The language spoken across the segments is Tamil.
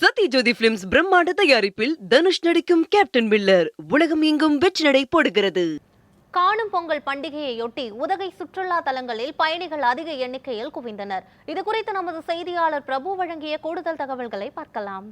சத்யஜோதி பிலிம்ஸ் பிரம்மாண்ட தயாரிப்பில் தனுஷ் நடிக்கும் கேப்டன் மில்லர் உலகம் எங்கும் வெற்றி நடை போடுகிறது. காணும் பொங்கல் பண்டிகையையொட்டி உதகை சுற்றுலா தலங்களில் பயணிகள் அதிக எண்ணிக்கையில் குவிந்தனர். இது குறித்து நமது செய்தியாளர் பிரபு வழங்கிய கூடுதல் தகவல்களை பார்க்கலாம்.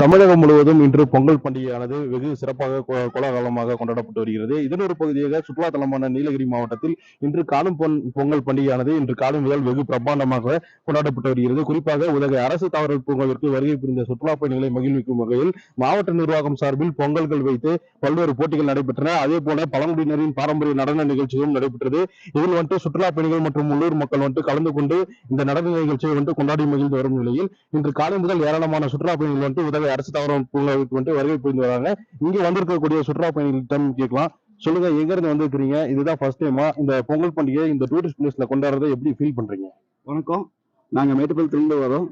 தமிழகம் முழுவதும் இன்று பொங்கல் பண்டிகையானது வெகு சிறப்பாக கோலாகலமாக கொண்டாடப்பட்டு வருகிறது. இதன் ஒரு பகுதியாக சுற்றுலா தலமான நீலகிரி மாவட்டத்தில் இன்று காணும் பொங்கல் பண்டிகையானது இன்று காலம் முதல் வெகு பிரம்மாண்டமாக கொண்டாடப்பட்டு வருகிறது. குறிப்பாக உலக அரசு தாவரல் பூங்காவிற்கு வருகை புரிந்த சுற்றுலா பயணிகளை மகிழ்விக்கும் வகையில் மாவட்ட நிர்வாகம் சார்பில் பொங்கல்கள் வைத்து பல்வேறு போட்டிகள் நடைபெற்றன. அதே போல பழங்குடியினரின் பாரம்பரிய நடன நிகழ்ச்சியும் நடைபெற்றது. இதில் வந்துட்டு சுற்றுலா பயணிகள் மற்றும் உள்ளூர் மக்கள் வந்துட்டு கலந்து கொண்டு இந்த நடன நிகழ்ச்சியை வந்துட்டு கொண்டாடி மகிழ்ந்து வரும் நிலையில் இன்று காலை முதல் ஏராளமான சுற்றுலா பயணிகள் வந்துட்டு உதவி அரசு தாவரம் பூங்காவிற்கு வந்துட்டு வருகை புரிந்து வராங்க. இங்க வந்திருக்கக்கூடிய சுற்றுலா பயணிகளிடம் கேட்கலாம். சொல்லுங்க எங்க இருந்து வந்திருக்கிறீங்க? இதுதான் ஃபர்ஸ்ட் டைமா இந்த பொங்கல் பண்டிகை இந்த டூரிஸ்ட் பிளேஸ்ல கொண்டாடுறதை எப்படி ஃபீல் பண்றீங்க? வணக்கம். நாங்கள் திரும்ப வரோம்.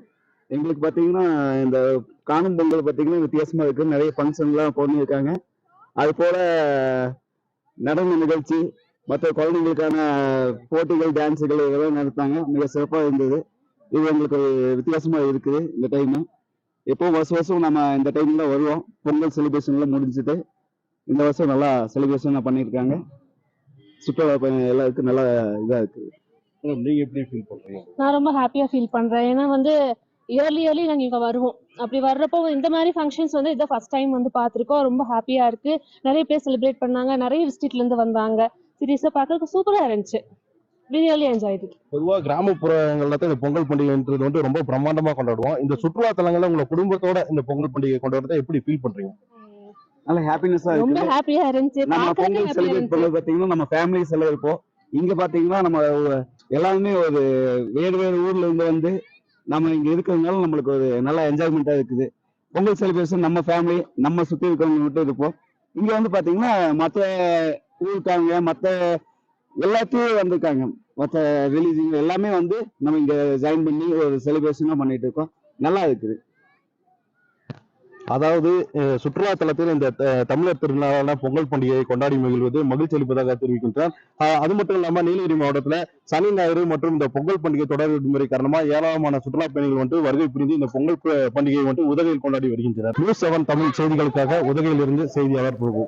எங்களுக்கு பாத்தீங்கன்னா இந்த காணும் பொங்கல் பார்த்தீங்கன்னா வித்தியாசமாக இருக்குது நிறைய ஃபங்க்ஷன்லாம் பண்ணியிருக்காங்க. அது போல் நடன நிகழ்ச்சி மற்ற குழந்தைங்களுக்கான போட்டிகள் டான்ஸுகள் இதெல்லாம் நடத்தாங்க மிக சிறப்பாக இருந்தது. இது எங்களுக்கு வித்தியாசமாக இருக்குது இந்த டைமு எப்பவும் வருஷம் வருஷம் நம்ம இந்த டைமில் வருவோம். பொங்கல் செலிப்ரேஷன்லாம் முடிஞ்சுட்டு இந்த வருஷம் நல்லா செலிப்ரேஷன் பண்ணியிருக்காங்க. சுற்றுலா பயணம் எல்லாருக்கும் நல்லா இதாக இருக்குது நீங்க எப்படி ஃபீல் பண்றீங்க? நான் ரொம்ப ஹாப்பியா ஃபீல் பண்றேன். ஏன்னா வந்து இயர்லி இயர்லி நாங்க இங்க வருவோம். அப்படி வர்றப்போ இந்த மாதிரி ஃபங்க்ஷன்ஸ் வந்து இதை ஃபர்ஸ்ட் டைம் வந்து பார்த்திருக்கோம். ரொம்ப ஹாப்பியா இருக்கு. நிறைய பேர் செலிப்ரேட் பண்ணாங்க. நிறைய டிஸ்ட்ரிக்ட்ல இருந்து வந்தாங்க. சீரியஸா பார்க்கறதுக்கு சூப்பரா இருந்துச்சு. ரியலி என்ஜாய் இட் பொதுவா கிராமப்புறங்கள்ல தான் இந்த பொங்கல் பண்டிகைன்றது வந்து ரொம்ப பிரம்மாண்டமா கொண்டாடுவோம். இந்த சுற்றுலா தலங்கள்ல உங்க குடும்பத்தோட இந்த பொங்கல் பண்டிகை கொண்டாடுறதை எப்படி ஃபீல் பண்றீங்க? நல்ல ஹாப்பினஸ்ஸாக ரொம்ப இருக்குது ஹாப்பியா இருந்துச்சு. நம்ம பொங்கல் செலிப்ரேட் பண்ணது பாத்தீங்கன்னா நம்ம ஃபேமிலி செலவு இருப்போம் இங்க பாத்தீங்கன்னா நம்ம எல்லாருமே ஒரு வேறு வேறு ஊர்ல இருந்து வந்து நம்ம இங்க இருக்கிறதுனால நம்மளுக்கு ஒரு நல்ல என்ஜாய்மெண்டா இருக்குது. பொங்கல் செலிப்ரேஷன் நம்ம ஃபேமிலி நம்ம சுத்தி இருக்கிறவங்க மட்டும் இருப்போம். இங்க வந்து பாத்தீங்கன்னா மத்த ஊருக்காரங்க மத்த எல்லாத்தையும் வந்திருக்காங்க. மற்ற ரிலீஜிங் எல்லாமே வந்து நம்ம இங்க ஜாயின் பண்ணி ஒரு செலிப்ரேஷனா பண்ணிட்டு இருக்கோம். நல்லா இருக்குது. அதாவது சுற்றுலா தலத்தில் இந்த த- தமிழர் திருநாளான பொங்கல் பண்டிகையை கொண்டாடி மகிழ்வது மகிழ்ச்சி அளிப்பதாக தெரிவிக்கின்றார். அது மட்டும் இல்லாம நீலகிரி மாவட்டத்துல சனி ஞாயிறு மற்றும் இந்த பொங்கல் பண்டிகை தொடர் விடுமுறை காரணமா ஏராளமான சுற்றுலா பயணிகள் வந்து வருகை புரிந்து இந்த பொங்கல் பண்டிகையை வந்து உதகையில் கொண்டாடி வருகின்றனர். நியூஸ் செவன் தமிழ் செய்திகளுக்காக உதகையிலிருந்து செய்தியாளர் பிரபு.